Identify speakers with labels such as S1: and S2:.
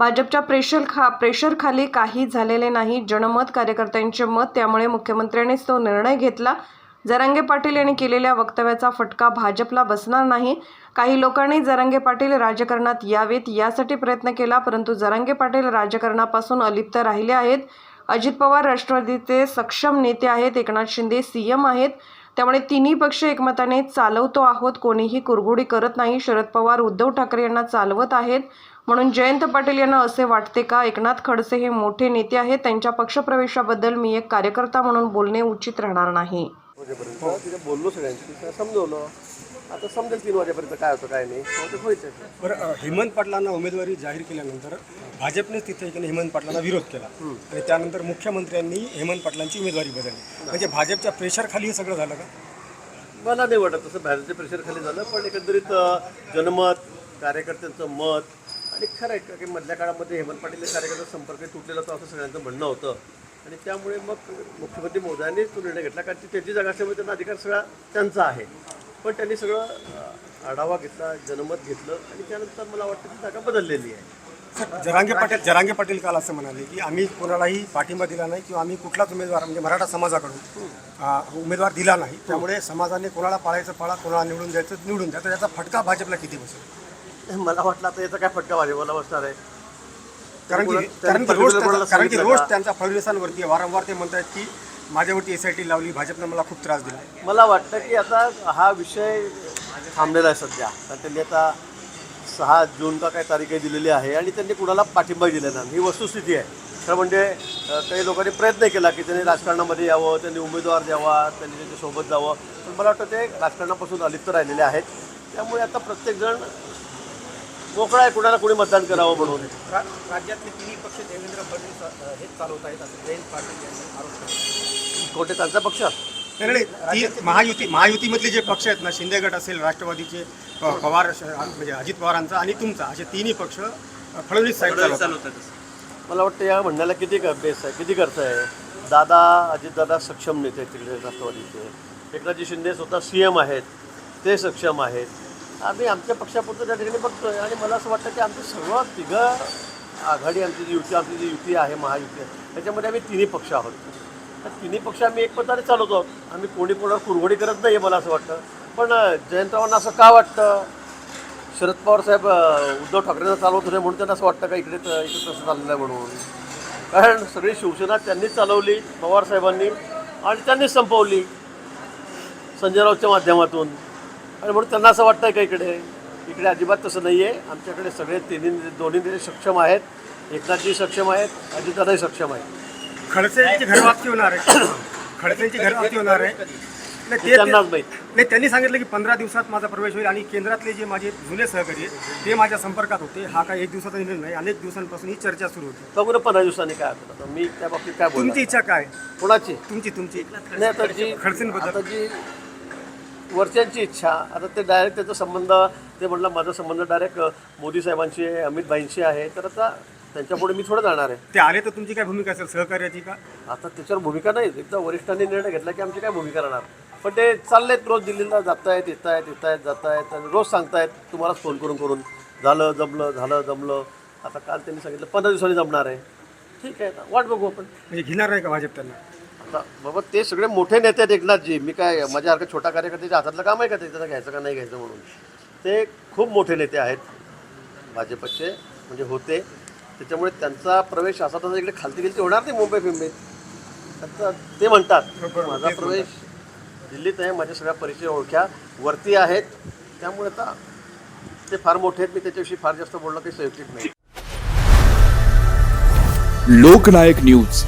S1: भाजपच्या प्रेशर खा प्रेशरखाली काही झालेले नाही. जनमत कार्यकर्त्यांचे मत त्यामुळे मुख्यमंत्र्यांनीच तो निर्णय घेतला. जरांगे पाटील यांनी केलेल्या वक्तव्याचा फटका भाजपला बसणार नाही. काही लोकांनी जरांगे पाटील राजकारणात यावेत यासाठी प्रयत्न केला परंतु जरांगे पाटील राजकारणापासून अलिप्त राहिले आहेत. अजित पवार राष्ट्रवादीचे सक्षम नेते आहेत एकनाथ शिंदे सीएम आहेत. त्यामुळे तिन्ही पक्ष एकमताने चालवतो आहोत कोणीही कुरघोडी करत नाही. शरद पवार उद्धव ठाकरे यांना चालवत आहेत. म्हणून जयंत पाटील यांना असे वाटते का? एकनाथ खडसे हे मोठे नेते आहेत. त्यांच्या पक्षप्रवेशाबद्दल मी एक कार्यकर्ता म्हणून बोलणे उचित राहणार नाही.
S2: बोललो सगळ्यांशी तिथे समजवलं आता समजेल तीन वाजेपर्यंत काय होतं काय नाही
S3: बरं हेमंत पाटलांना उमेदवारी जाहीर केल्यानंतर भाजपनेच तिथे एकीने हेमंत पाटलांना विरोध केला. आणि त्यानंतर मुख्यमंत्र्यांनी हेमंत पाटलांची उमेदवारी बदलली. म्हणजे भाजपच्या प्रेशरखाली हे सगळं झालं का?
S2: मला नाही वाटत तसं बाहेरच्या प्रेशर खाली झालं पण एकंदरीत जनमत कार्यकर्त्यांचं मत आणि खरं आहे का? की मधल्या काळामध्ये हेमंत पाटील कार्यकर्ता संपर्क तुटलेला होता असं सगळ्यांचं म्हणणं होतं. आणि त्यामुळे मग मुख्यमंत्री मोदयांनीच तो निर्णय घेतला. कारण ती त्याची जागा असल्यामुळे त्यांना अधिकार सगळा त्यांचा आहे. पण त्यांनी सगळं आढावा घेतला जनमत घेतलं आणि त्यानंतर मला वाटतं ती जागा बदललेली आहे.
S3: जरांगे पाटील जरांगे पाटील काल असं म्हणाले की आम्ही कोणालाही पाठिंबा दिला नाही किंवा आम्ही कुठलाच उमेदवार म्हणजे मराठा समाजाकडून उमेदवार दिला नाही. त्यामुळे समाजाने कोणाला पाळायचं पाळा कोणाला निवडून द्यायचं निवडून द्या. तर याचा फटका भाजपला किती बसेल?
S2: मला वाटलं आता याचा काय फटका भाजपला बसणार आहे.
S3: कारण की कारण की रोज त्यांचा- कारण की रोज
S2: का?
S3: त्यांचा फडणवीसांवरती आहे. वारंवार ते म्हणतात की माझ्यावरती एस आय टी लावली भाजपनं मला खूप त्रास दिला.
S2: मला वाटतं की आता हा विषय थांबलेला आहे सध्या. कारण त्यांनी आता सहा जून का काय तारीख आहे दिलेली आहे आणि त्यांनी कुणाला पाठिंबा दिलेला नाही. ही वस्तुस्थिती आहे. खरं म्हणजे अ, काही लोकांनी प्रयत्न केला की त्यांनी राजकारणामध्ये यावं त्यांनी उमेदवार द्यावा त्यांनी त्यांच्यासोबत जावं. पण मला वाटतं ते राजकारणापासून अलिप्त राहिलेले आहेत. त्यामुळे आता प्रत्येकजण मोकळा आहे कुणाला कुणी मतदान करावं म्हणून.
S4: रा- राज्यातले तिन्ही पक्ष देवेंद्र फडणवीस अ, हेच चालवत आहेत असं जयंत पाटील यांनी आरोप केला.
S2: कोणते त्यांचा पक्ष?
S3: नाही, नाही, ती महायुती महायुतीमधले जे पक्ष आहेत ना शिंदे गट असेल राष्ट्रवादीचे प- पवार श- म्हणजे अजित पवारांचा आणि तुमचा असे तिन्ही पक्ष अ, फडणवीस साहेब चालवतात.
S2: मला वाटतं या म्हणण्याला किती क- बेस आहे किती खर्च आहे? दादा अजितदादा सक्षम नेते आहेत तिकडे राष्ट्रवादीचे. एकनाथजी शिंदे स्वतः सी एम आहेत ते सक्षम आहेत. आम्ही आमच्या पक्षापुरतं त्या ठिकाणी बघतोय. आणि मला असं वाटतं की आमचं सर्व तिघं आघाडी आमची जी युती आमची जी युती आहे महायुती आहे त्याच्यामध्ये आम्ही तिन्ही पक्ष आहोत. तर तिन्ही पक्ष आम्ही एक प्रकारे चालवतो. आहोत आम्ही कोणी कोणावर कुरघोडी करत नाही मला असं वाटतं. पण जयंतरावांना असं का वाटतं? शरद पवार साहेब उद्धव ठाकरेंना चालवत होते म्हणून त्यांना असं वाटतं का इकडे तर इकडे तसं चाललं आहे म्हणून? कारण सगळी शिवसेना त्यांनीच चालवली पवार साहेबांनी आणि त्यांनीच संपवली संजयरावच्या माध्यमातून. आणि म्हणून त्यांना असं वाटतं का इकडे इकडे अजिबात तसं नाही आहे आमच्याकडे सगळे तिन्ही दोन्ही सक्षम आहेत. एकनाथजी सक्षम आहेत अजितदादाही सक्षम आहेत.
S3: खडसेंची घरवापसी होणार आहे. खडसेंची घरवापसी होणार आहे. नाही,
S2: त्यांनाच माहीत.
S3: नाही त्यांनी सांगितलं की पंधरा दिवसात माझा प्रवेश होईल आणि केंद्रातले जे माझे जुने सहकारी आहेत ते माझ्या संपर्कात होते. हा काय एक दिवसाचा निर्णय नाही. अनेक दिवसांपासून ही चर्चा सुरू होती.
S2: बघू पंधरा दिवसांनी काय होतं. मी त्या बाबतीत काय
S3: तुमची इच्छा काय?
S2: कोणाची?
S3: तुमची तुमची.
S2: नाही आता जी
S3: खडसेंबद्दल?
S2: आता जी वरच्यांची इच्छा. आता ते डायरेक्ट त्याचा संबंध ते म्हटलं माझा संबंध डायरेक्ट मोदी साहेबांशी आहे अमित भाईंशी आहे. तर आता त्यांच्यापुढे मी थोडं जाणार आहे.
S3: ते आले तर तुमची काय भूमिका असेल सहकार्याची का?
S2: आता त्याच्यावर भूमिका नाही. एकदा वरिष्ठांनी निर्णय घेतला की आमची काय भूमिका राहणार. पण ते चाललेत रोज दिल्लीला जात आहेत येत आहेत येत आहेत जात आहेत आणि रोज सांगतायत तुम्हालाच फोन करून करून. झालं जमलं झालं जमलं. आता काल त्यांनी सांगितलं पंधरा दिवसांनी जमणार आहे. ठीक आहे वाट बघू आपण.
S3: म्हणजे घेणार नाही का भाजप त्यांना?
S2: बाबा ते सगळे मोठे नेते आहेत एकनाथजी मी काय माझ्यासारखं छोटा कार्यकर्त्याच्या हातातलं काम आहे का ते? त्यांना घ्यायचं का नाही घ्यायचं म्हणून? ते खूप मोठे नेते आहेत. भाजपचे म्हणजे होते. त्याच्यामुळे त्यांचा प्रवेश असा तसा इकडे खालती गेलती होणार नाही मुंबई फिंबईत ते म्हणतात माझा प्रवेश दिल्लीत आहे माझ्या सगळ्या परिचय ओळख्या वरती आहेत. त्यामुळे आता ते फार मोठे आहेत. मी त्याच्याविषयी फार जास्त बोलणं काही संयुक्तिक नाही.
S5: लोकनायक न्यूज.